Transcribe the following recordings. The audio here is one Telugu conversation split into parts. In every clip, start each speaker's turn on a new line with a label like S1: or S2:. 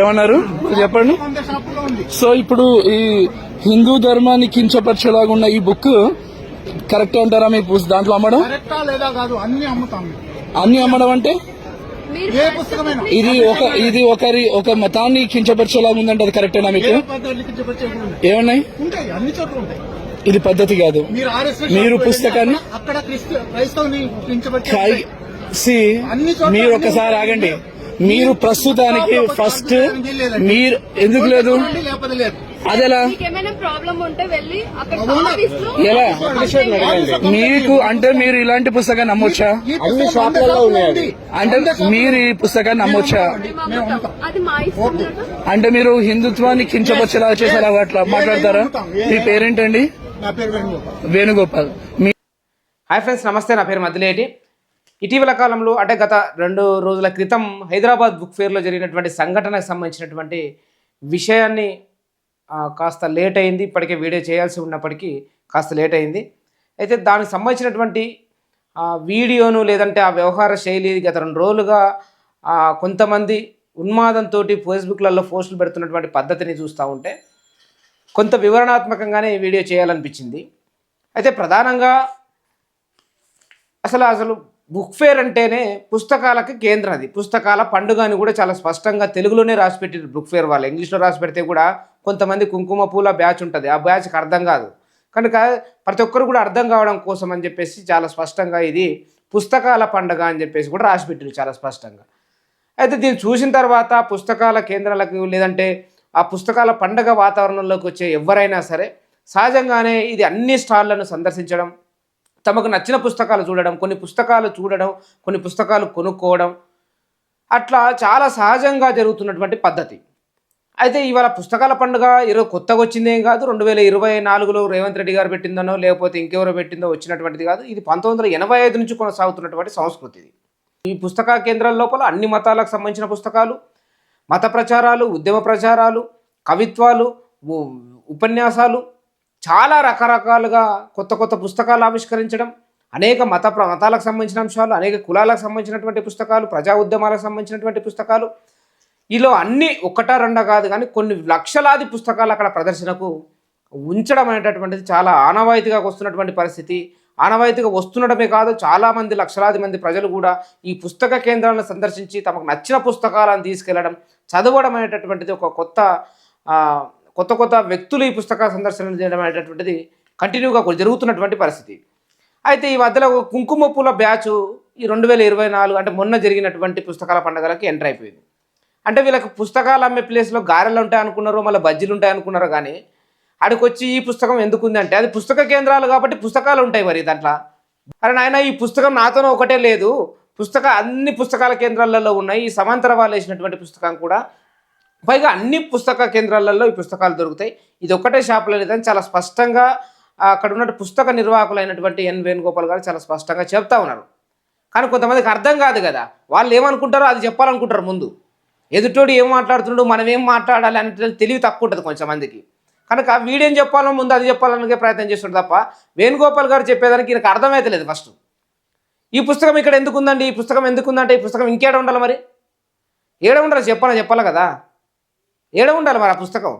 S1: ఏమన్నారు? చెప్పండి. సో ఇప్పుడు ఈ హిందూ ధర్మాన్ని కించపరిచేలాగా ఉన్న ఈ బుక్ కరెక్ట్ అంటారా మీ దాంట్లో అమ్మడం?
S2: కరెక్టా లేదా కాదు అన్ని అమ్ముతాం మేము.
S1: అన్ని అమ్మడం అంటే?
S2: ఏ పుస్తకమైనా.
S1: ఇది ఒక ఇది ఒకరి ఒక మతాన్ని కించపరిచేలాగా ఉందంటే అది కరెక్టేనా మీకు. ఏమన్నాయి?
S2: ఉంటాయి అన్ని చోట్ల ఉంటాయి.
S1: ఇది పద్ధతి కాదు.
S2: మీరు
S1: పుస్తకాన్ని-
S2: అన్ని
S1: మీరు
S2: అన్ని
S1: ఒకసారి. ఆగండి. మీరు ప్రస్తుతానికి ఫస్ట్ మీరు ఎందుకు లేదు? అదెలా?
S3: మీకు ఏమైనా ప్రాబ్లం ఉంటే వెళ్ళి అక్కడ
S2: అవునా?
S3: ఆఫీస్లో
S1: ఎలా మీకు అంటే మీరు ఇలాంటి పుస్తకాన్ని నమ్మొచ్చా?
S2: పుస్తకం షాపులలో ఉన్నాయి
S1: అంటే మీరు ఈ పుస్తకాన్ని నమ్మొచ్చా. అంటే మీరు హిందుత్వాన్ని కించపరిచేలా చేసేలా అట్లా మాట్లాడతారా? మీ పేరేంటండి?
S2: నా పేరు వేణుగోపాల్.
S4: హాయ్ ఫ్రెండ్స్ నమస్తే నా పేరు మదిలేటి ఇటీవల కాలంలో అంటే గత రెండు రోజుల క్రితం హైదరాబాద్ బుక్ ఫేర్లో జరిగినటువంటి సంఘటనకు సంబంధించినటువంటి విషయాన్ని కాస్త లేట్ అయింది. ఇప్పటికే వీడియో చేయాల్సి ఉన్నప్పటికీ కాస్త లేట్ అయింది. అయితే దానికి సంబంధించినటువంటి ఆ, వీడియోను లేదంటే ఆ వ్యవహార శైలి గత రెండు రోజులుగా ఆ, కొంతమంది ఉన్మాదంతో ఫేస్బుక్లలో పోస్టులు పెడుతున్నటువంటి పద్ధతిని చూస్తూ ఉంటే కొంత వివరణాత్మకంగానే ఈ వీడియో చేయాలనిపించింది. అయితే ప్రధానంగా అసలు అసలు బుక్ ఫేర్ అంటేనే పుస్తకాలకి కేంద్రం అది. పుస్తకాల పండుగ అని కూడా చాలా స్పష్టంగా తెలుగులోనే రాసి పెట్టారు బుక్ ఫేర్ వాళ్ళు. ఇంగ్లీష్లో రాసి పెడితే కూడా కొంతమంది కుంకుమ పూల బ్యాచ్ ఉంటుంది. ఆ బ్యాచ్కి అర్థం కాదు. కనుక ప్రతి ఒక్కరు కూడా అర్థం కావడం కోసం అని చెప్పేసి చాలా స్పష్టంగా ఇది పుస్తకాల పండుగ అని చెప్పేసి కూడా రాసి పెట్టారు చాలా స్పష్టంగా. అయితే దీన్ని చూసిన తర్వాత పుస్తకాల కేంద్రాలకు లేదంటే ఆ పుస్తకాల పండగ వాతావరణంలోకి వచ్చే ఎవరైనా సరే సహజంగానే ఇది అన్ని స్టాళ్ళను సందర్శించడం తమకు నచ్చిన పుస్తకాలు చూడడం కొన్ని పుస్తకాలు చూడడం కొన్ని పుస్తకాలు కొనుక్కోవడం అట్లా చాలా సహజంగా జరుగుతున్నటువంటి పద్ధతి. అయితే ఇవాళ పుస్తకాల పండుగ ఇరవై కొత్తగా వచ్చిందేం కాదు రెండు వేల ఇరవై నాలుగులో రేవంత్ రెడ్డి గారు పెట్టిందనో లేకపోతే ఇంకెవరో పెట్టిందో వచ్చినటువంటిది కాదు ఇది పంతొమ్మిది వందల ఎనభై ఐదు నుంచి కొనసాగుతున్నటువంటి సంస్కృతి ఈ పుస్తక కేంద్రాల లోపల అన్ని మతాలకు సంబంధించిన పుస్తకాలు మత ప్రచారాలు ఉద్యమ ప్రచారాలు కవిత్వాలు ఉపన్యాసాలు చాలా రకరకాలుగా కొత్త కొత్త పుస్తకాలు ఆవిష్కరించడం అనేక మత ప్ర- మతాలకు సంబంధించిన అంశాలు అనేక కులాలకు సంబంధించినటువంటి పుస్తకాలు ప్రజా ఉద్యమాలకు సంబంధించినటువంటి పుస్తకాలు. ఇలా అన్ని ఒకటా రెండా కాదు కానీ కొన్ని లక్షలాది పుస్తకాలు అక్కడ ప్రదర్శనకు ఉంచడం అనేటటువంటిది చాలా ఆనవాయితీగా వస్తున్నటువంటి పరిస్థితి. ఆనవాయితీగా వస్తుండడమే కాదు చాలామంది లక్షలాది మంది ప్రజలు కూడా ఈ పుస్తక కేంద్రాలను సందర్శించి తమకు నచ్చిన పుస్తకాలను తీసుకెళ్ళడం చదవడం అనేటటువంటిది ఒక కొత్త కొత్త కొత్త వ్యక్తులు ఈ పుస్తక సందర్శన చేయడం అనేటటువంటిది కంటిన్యూగా జరుగుతున్నటువంటి పరిస్థితి. అయితే ఈ మధ్యలో కుంకుమ పూల బ్యాచ్ ఈ రెండు వేల ఇరవై నాలుగు అంటే మొన్న జరిగినటువంటి పుస్తకాల పండుగలకి ఎంటర్ అయిపోయింది. అంటే వీళ్ళకి పుస్తకాలు అమ్మే ప్లేస్లో గారెలు ఉంటాయి అనుకున్నారో మళ్ళీ బజ్జీలు ఉంటాయి అనుకున్నారో కానీ ఆడికి ఈ పుస్తకం ఎందుకు ఉంది అంటే అది పుస్తక కేంద్రాలు కాబట్టి పుస్తకాలు ఉంటాయి మరి దాంట్లో. అరే నాయన ఈ పుస్తకం నాతోనే ఒకటే లేదు. పుస్తక అన్ని పుస్తకాల కేంద్రాలలో ఉన్నాయి. ఈ సమాంతర వాళ్ళు వేసినటువంటి పుస్తకం కూడా. పైగా అన్ని పుస్తక కేంద్రాలలో ఈ పుస్తకాలు దొరుకుతాయి. ఇది ఒక్కటే షాపులో లేదని చాలా స్పష్టంగా అక్కడ ఉన్న పుస్తక నిర్వాహకులైనటువంటి ఎన్ వేణుగోపాల్ గారు చాలా స్పష్టంగా చెప్తా ఉన్నారు. కానీ కొంతమందికి అర్థం కాదు కదా. వాళ్ళు ఏమనుకుంటారో అది చెప్పాలనుకుంటారు ముందు. ఎదుటోడు ఏం మాట్లాడుతున్నాడు మనం ఏం మాట్లాడాలి అంటే తెలివి తక్కువ ఉంటుంది కొంచెమందికి కనుక వీడేం చెప్పాలో ముందు అది చెప్పాలనే ప్రయత్నం చేస్తుంటారు తప్ప వేణుగోపాల్ గారు చెప్పేదానికి ఈయనకు అర్థమైతలేదు ఫస్ట్. ఈ పుస్తకం ఇక్కడ ఎందుకు ఉందండి ఈ పుస్తకం ఎందుకు ఉందంటే ఈ పుస్తకం ఇంకేడ ఉండాలి మరి? ఏడ ఉండాలి? చెప్పాలని చెప్పాలి కదా? ఏడ ఉండాలి మరి ఆ పుస్తకం?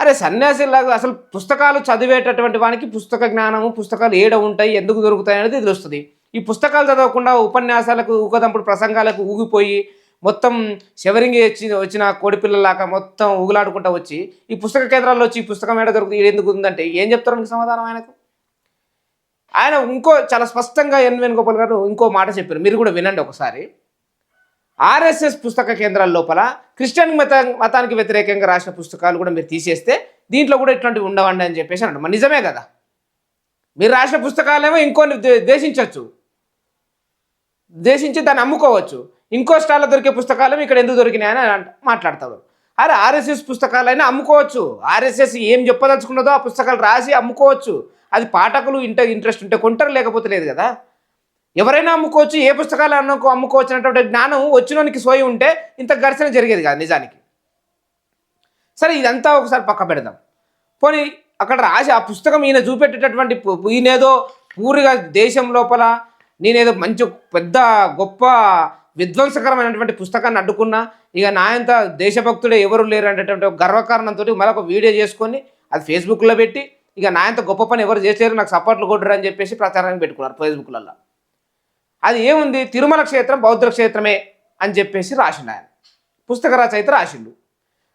S4: అరే సన్యాసిలాగా అసలు పుస్తకాలు చదివేటటువంటి వానికి పుస్తక జ్ఞానము పుస్తకాలు ఏడ ఉంటాయి ఎందుకు దొరుకుతాయి అనేది తెలుస్తుంది. ఈ పుస్తకాలు చదవకుండా ఉపన్యాసాలకు ఊకదంపుడు ప్రసంగాలకు ఊగిపోయి మొత్తం శవరింగి వచ్చి వచ్చిన కోడిపిల్లలాగా మొత్తం ఊగులాడుకుంటూ వచ్చి ఈ పుస్తక కేంద్రాల్లో వచ్చి ఈ పుస్తకం ఏడ దొరుకుతుంది ఎందుకు ఉందంటే ఏం చెప్తారు మీకు సమాధానం ఆయనకు? ఆయన ఇంకో చాలా స్పష్టంగా ఎన్ వేణుగోపాల్ గారు ఇంకో మాట చెప్పారు. మీరు కూడా వినండి ఒకసారి. ఆర్ఎస్ఎస్ పుస్తక కేంద్రాల లోపల క్రిస్టియన్ మత మతానికి వ్యతిరేకంగా రాసిన పుస్తకాలు కూడా మీరు తీసేస్తే దీంట్లో కూడా ఇట్లాంటివి ఉండవండి అని చెప్పేసి అన్నాడు. మరి నిజమే కదా? మీరు రాసిన పుస్తకాలేమో ఇంకోని దేశించవచ్చు ద్వేషించవచ్చు ద్వేషించి దాన్ని అమ్ముకోవచ్చు. ఇంకో స్టాల్లో దొరికే పుస్తకాలు ఇక్కడ ఎందుకు దొరికినాయని అంట- మాట్లాడతారు అరే ఆర్ఎస్ఎస్ పుస్తకాలైనా అమ్ముకోవచ్చు. ఆర్ఎస్ఎస్ ఏం చెప్పదలుచుకున్నదో ఆ పుస్తకాలు రాసి అమ్ముకోవచ్చు. అది పాఠకులు ఇంట ఇంట్రెస్ట్ ఉంటే కొంటారు లేకపోతే లేదు కదా. ఎవరైనా అమ్ముకోవచ్చు ఏ పుస్తకాలు అన్నకు అమ్ముకోవచ్చు అనేటువంటి జ్ఞానం వచ్చినోనికి సోయి ఉంటే ఇంత ఘర్షణ జరిగేది కాదు నిజానికి. సరే ఇదంతా ఒకసారి పక్క పెడదాం. పోనీ అక్కడ రాసి ఆ పుస్తకం ఈయన చూపెట్టేటటువంటి ఈయనేదో ఈయన పూరిగా దేశం లోపల నేనేదో మంచి పెద్ద గొప్ప విధ్వంసకరమైనటువంటి పుస్తకాన్ని అడ్డుకున్నా ఇక నాయంత దేశభక్తుడే ఎవరు లేరు అనేటువంటి గర్వకారణంతో మరొక వీడియో చేసుకొని అది ఫేస్బుక్లో పెట్టి ఇక నాయంత గొప్ప పని ఎవరు చేసేరు నాకు సపోర్ట్లు కొట్టరు అని చెప్పేసి ప్రచారానికి పెట్టుకున్నారు ఫేస్బుక్లలో అది ఏముంది? తిరుమల క్షేత్రం బౌద్ధ క్షేత్రమే అని చెప్పేసి రాసిండు ఆయన. పుస్తక రచయిత రాసిండు.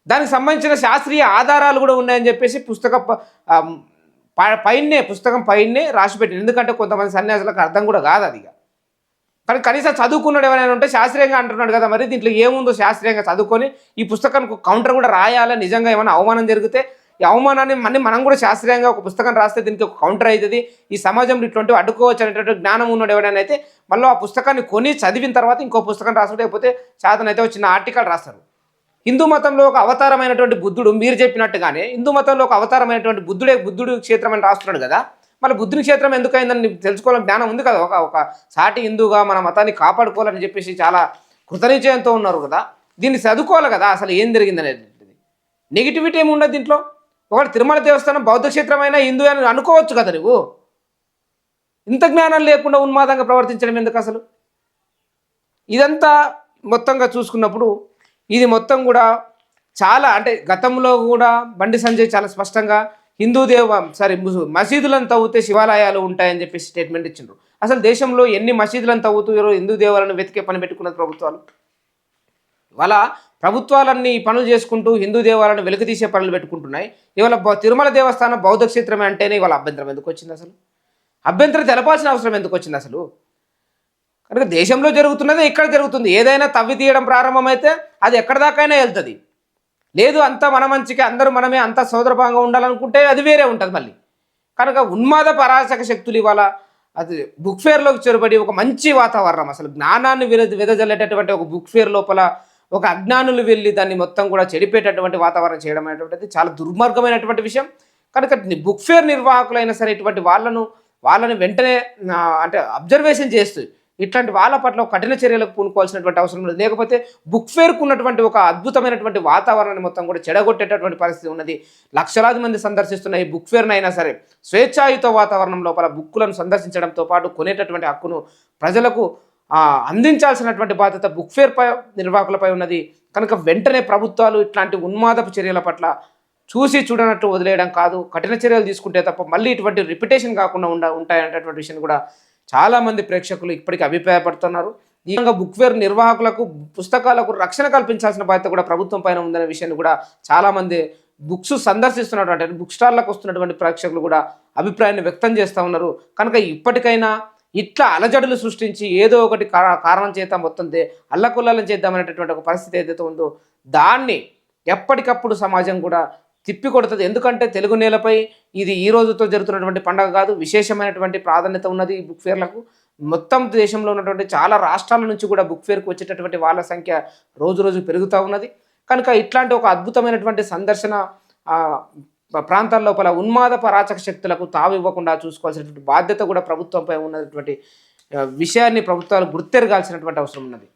S4: దానికి సంబంధించిన శాస్త్రీయ ఆధారాలు కూడా ఉన్నాయని చెప్పేసి పుస్తక పైనే పుస్తకం పైనే రాసి పెట్టింది ఎందుకంటే కొంతమంది సన్యాసులకు అర్థం కూడా కాదు అది ఇక. కానీ కనీసం చదువుకున్నాడు ఎవరైనా ఉంటే శాస్త్రీయంగా అంటున్నాడు కదా మరి దీంట్లో ఏముందో శాస్త్రీయంగా చదువుకొని ఈ పుస్తకానికి కౌంటర్ కూడా రాయాలా? నిజంగా ఏమైనా అవమానం జరిగితే ఈ అవమానాన్ని మళ్ళీ మనం కూడా శాస్త్రీయంగా ఒక పుస్తకం రాస్తే దీనికి ఒక కౌంటర్ అవుతుంది. ఈ సమాజంలో ఇటువంటివి అడ్డుకోవచ్చు అనేటువంటి జ్ఞానం ఉన్నాడు ఎవరైనా అయితే మళ్ళీ ఆ పుస్తకాన్ని కొని చదివిన తర్వాత ఇంకో పుస్తకం రాస్తాడు లేకపోతే శాతనైతే అయితే చిన్న ఆర్టికల్ రాస్తారు. హిందూ మతంలో ఒక అవతారమైనటువంటి బుద్ధుడు మీరు చెప్పినట్టుగానే హిందూ మతంలో ఒక అవతారమైనటువంటి బుద్ధుడే బుద్ధుడు క్షేత్రం అని రాస్తున్నాడు కదా మళ్ళీ బుద్ధుని క్షేత్రం ఎందుకైందని తెలుసుకోవాలని జ్ఞానం ఉంది కదా. ఒక ఒక సాటి హిందూగా మన మతాన్ని కాపాడుకోవాలని చెప్పేసి చాలా కృతనిశ్చయంతో ఉన్నారు కదా. దీన్ని చదువుకోవాలి కదా. అసలు ఏం జరిగింది అనేది నెగిటివిటీ ఏమి ఉండదు దీంట్లో. ఒకటి తిరుమల దేవస్థానం బౌద్ధ క్షేత్రమైనా హిందూ అని అనుకోవచ్చు కదా నువ్వు. ఇంత జ్ఞానం లేకుండా ఉన్మాదంగా ప్రవర్తించడం ఎందుకు అసలు? ఇదంతా మొత్తంగా చూసుకున్నప్పుడు ఇది మొత్తం కూడా చాలా అంటే గతంలో కూడా బండి సంజయ్ చాలా స్పష్టంగా హిందూ దేవ సారీ మసీదులను తవ్వుతే శివాలయాలు ఉంటాయని చెప్పి స్టేట్మెంట్ ఇచ్చిండ్రు. అసలు దేశంలో ఎన్ని మసీదులను తవ్వుతూ హిందూ దేవాలను వెతికే పని పెట్టుకున్నది ప్రభుత్వాలు? ఇవాళ ప్రభుత్వాలన్నీ పనులు చేసుకుంటూ హిందూ దేవాలను వెలుగుతీసే పనులు పెట్టుకుంటున్నాయి. ఇవాళ బౌ- తిరుమల దేవస్థానం బౌద్ధ క్షేత్రమే అంటేనే ఇవాళ అభ్యంతరం ఎందుకు వచ్చింది అసలు? అభ్యంతరం తెలపాల్సిన అవసరం ఎందుకు వచ్చింది అసలు? కనుక దేశంలో జరుగుతున్నదే ఇక్కడ జరుగుతుంది. ఏదైనా తవ్వి తీయడం ప్రారంభమైతే అది ఎక్కడ దాకైనా వెళ్తుంది. లేదు అంతా మన మంచికి అందరూ మనమే అంతా సోదరభావంగా ఉండాలనుకుంటే అది వేరే ఉంటుంది మళ్ళీ. కనుక ఉన్మాద పరాశక శక్తులు ఇవాళ అది బుక్ ఫేర్లోకి చొరబడి ఒక మంచి వాతావరణం అసలు జ్ఞానాన్ని విద విదజల్లేటటువంటి ఒక బుక్ ఫేర్ లోపల ఒక అజ్ఞానులు వెళ్ళి దాన్ని మొత్తం కూడా చెడిపేటటువంటి వాతావరణం చేయడం అనేటువంటిది చాలా దుర్మార్గమైనటువంటి విషయం. కనుక బుక్ ఫేర్ నిర్వాహకులైనా సరే ఇటువంటి వాళ్ళను వాళ్ళని వెంటనే అంటే అబ్జర్వేషన్ చేస్తూ ఇట్లాంటి వాళ్ళ పట్ల కఠిన చర్యలకు పూనుకోవాల్సినటువంటి అవసరం లేదు లేకపోతే బుక్ ఫేర్కు ఉన్నటువంటి ఒక అద్భుతమైనటువంటి వాతావరణాన్ని మొత్తం కూడా చెడగొట్టేటటువంటి పరిస్థితి ఉన్నది. లక్షలాది మంది సందర్శిస్తున్న ఈ బుక్ ఫేర్ను అయినా సరే స్వేచ్ఛాయుత వాతావరణం లోపల బుక్కులను సందర్శించడంతో పాటు కొనేటటువంటి హక్కును ప్రజలకు అందించాల్సినటువంటి బాధ్యత బుక్ ఫేర్ పై నిర్వాహకులపై ఉన్నది. కనుక వెంటనే ప్రభుత్వాలు ఇట్లాంటి ఉన్మాదపు చర్యల పట్ల చూసి చూడనట్టు వదిలేయడం కాదు. కఠిన చర్యలు తీసుకుంటే తప్ప మళ్ళీ ఇటువంటి రిపిటేషన్ కాకుండా ఉండ ఉంటాయనేటటువంటి విషయం కూడా చాలామంది ప్రేక్షకులు ఇప్పటికీ అభిప్రాయపడుతున్నారు. ఈ విధంగా బుక్ నిర్వాహకులకు పుస్తకాలకు రక్షణ కల్పించాల్సిన బాధ్యత కూడా ప్రభుత్వం పైన ఉందనే విషయాన్ని కూడా చాలామంది బుక్స్ సందర్శిస్తున్నటువంటి బుక్ స్టాల్లకు వస్తున్నటువంటి ప్రేక్షకులు కూడా అభిప్రాయాన్ని వ్యక్తం చేస్తూ ఉన్నారు. కనుక ఇప్పటికైనా ఇట్లా అలజడులు సృష్టించి ఏదో ఒకటి కారణం చేద్దాం మొత్తం దే- చేద్దామనేటటువంటి ఒక పరిస్థితి ఏదైతే ఉందో దాన్ని ఎప్పటికప్పుడు సమాజం కూడా తిప్పి కొడుతుంది ఎందుకంటే తెలుగు నేలపై ఇది ఈ రోజుతో జరుగుతున్నటువంటి పండగ కాదు విశేషమైనటువంటి ప్రాధాన్యత ఉన్నది ఈ బుక్ ఫేర్లకు. మొత్తం దేశంలో ఉన్నటువంటి చాలా రాష్ట్రాల నుంచి కూడా బుక్ ఫేర్కు వచ్చేటటువంటి వాళ్ళ సంఖ్య రోజు రోజు పెరుగుతూ ఉన్నది. కనుక ఇట్లాంటి ఒక అద్భుతమైనటువంటి సందర్శన ప్రాంతాల లోపల ఉన్మాద పరాచక శక్తులకు తావు ఇవ్వకుండా చూసుకోవాల్సినటువంటి బాధ్యత కూడా ప్రభుత్వంపై ఉన్నటువంటి విషయాన్ని ప్రభుత్వాలు గుర్తెరగాల్సినటువంటి అవసరం ఉన్నది.